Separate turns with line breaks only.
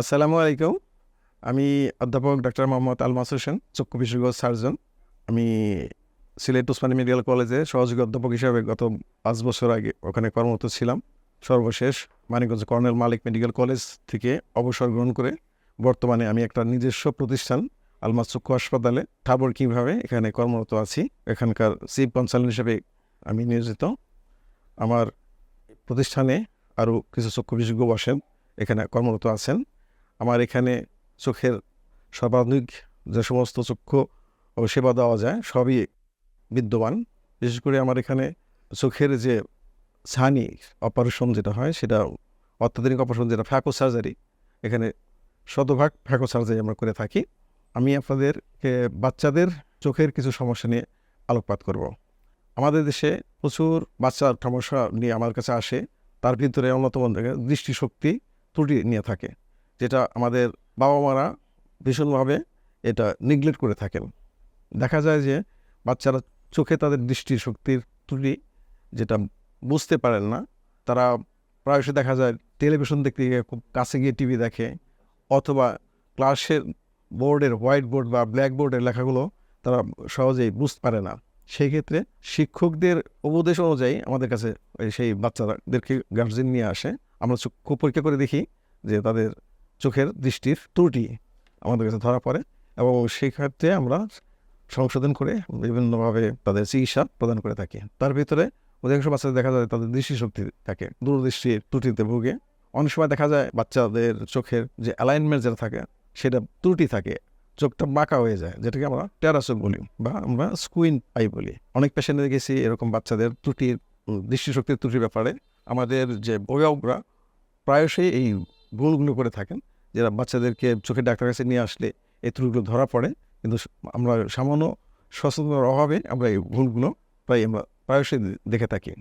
আসসালামু আলাইকুম। আমি অধ্যাপক ডক্টর মোহাম্মদ আলমাস হোসেন, চক্ষু বিশেষজ্ঞ সার্জন। আমি সিলেট উসমানী মেডিকেল কলেজে সহযোগী অধ্যাপক হিসাবে গত পাঁচ বছর আগে ওখানে কর্মরত ছিলাম। সর্বশেষ Manikganj colonel Malik medical college থেকে অবসর গ্রহণ করে বর্তমানে আমি একটা নিজস্ব প্রতিষ্ঠান, আলমাস চক্ষু হাসপাতালে। ঠাবর কীভাবে এখানে কর্মরত আছি, এখানকার চিফ কনসালটেন্ট হিসেবে আমি নিয়োজিত। আমার প্রতিষ্ঠানে আরও কিছু চক্ষু বিশেষজ্ঞ বসেন, এখানে কর্মরত আছেন। আমার এখানে চোখের সর্বাধুনিক যে সমস্ত চক্ষু সেবা দেওয়া যায়, সবই বিদ্যমান। বিশেষ করে আমার এখানে চোখের যে ছানি অপারেশন যেটা হয়, সেটা অত্যাধুনিক অপারেশন যেটা ফ্যাকো সার্জারি, এখানে শতভাগ ফ্যাকো সার্জারি আমরা করে থাকি। আমি আপনাদেরকে বাচ্চাদের চোখের কিছু সমস্যা নিয়ে আলোকপাত করব। আমাদের দেশে প্রচুর বাচ্চার সমস্যা নিয়ে আমার কাছে আসে, তার ভিতরে অন্যতম দৃষ্টিশক্তি ত্রুটি নিয়ে থাকে। যেটা আমাদের বাবা মারা ভীষণভাবে এটা নিগলেক্ট করে থাকেন। দেখা যায় যে বাচ্চারা চোখে তাদের দৃষ্টিশক্তির ত্রুটি যেটা বুঝতে পারেন না। তারা প্রায়শই দেখা যায় টেলিভিশন দেখতে গিয়ে খুব কাছে গিয়ে টিভি দেখে অথবা ক্লাসের বোর্ডের হোয়াইট বোর্ড বা ব্ল্যাক বোর্ডের লেখাগুলো তারা সহজেই বুঝতে পারে না। সেই ক্ষেত্রে শিক্ষকদের উপদেশ অনুযায়ী আমাদের কাছে সেই বাচ্চাদেরকে গার্জেন নিয়ে আসে। আমরা চক্ষু পরীক্ষা করে দেখি যে তাদের চোখের দৃষ্টির ত্রুটি আমাদের কাছে ধরা পড়ে এবং সেই ক্ষেত্রে আমরা সংশোধন করে বিভিন্নভাবে তাদের চিকিৎসা প্রদান করে থাকি। তার ভিতরে অধিকাংশ বাচ্চাদের দেখা যায় তাদের দৃষ্টিশক্তি থাকে, দূরদৃষ্টির ত্রুটিতে ভুগে। অনেক সময় দেখা যায় বাচ্চাদের চোখের যে অ্যালাইনমেন্ট যেটা থাকে, সেটা ত্রুটি থাকে, চোখটা বাঁকা হয়ে যায়, যেটাকে আমরা টেরা বলি বা আমরা স্কুইন আই বলি। অনেক পেশেন্টে দেখেছি এরকম বাচ্চাদের ত্রুটির দৃষ্টিশক্তির ত্রুটির ব্যাপারে। আমাদের যে অভিভাবকরা প্রায়শই এই ভুলগুলো করে থাকেন। যারা বাচ্চাদেরকে চোখের ডাক্তার কাছে নিয়ে আসলে এই ত্রুটিগুলো ধরা পড়ে, কিন্তু আমরা সামান্য সচেতনতার অভাবে আমরা এই ভুলগুলো প্রায় আমরা প্রায়শই দেখে থাকি।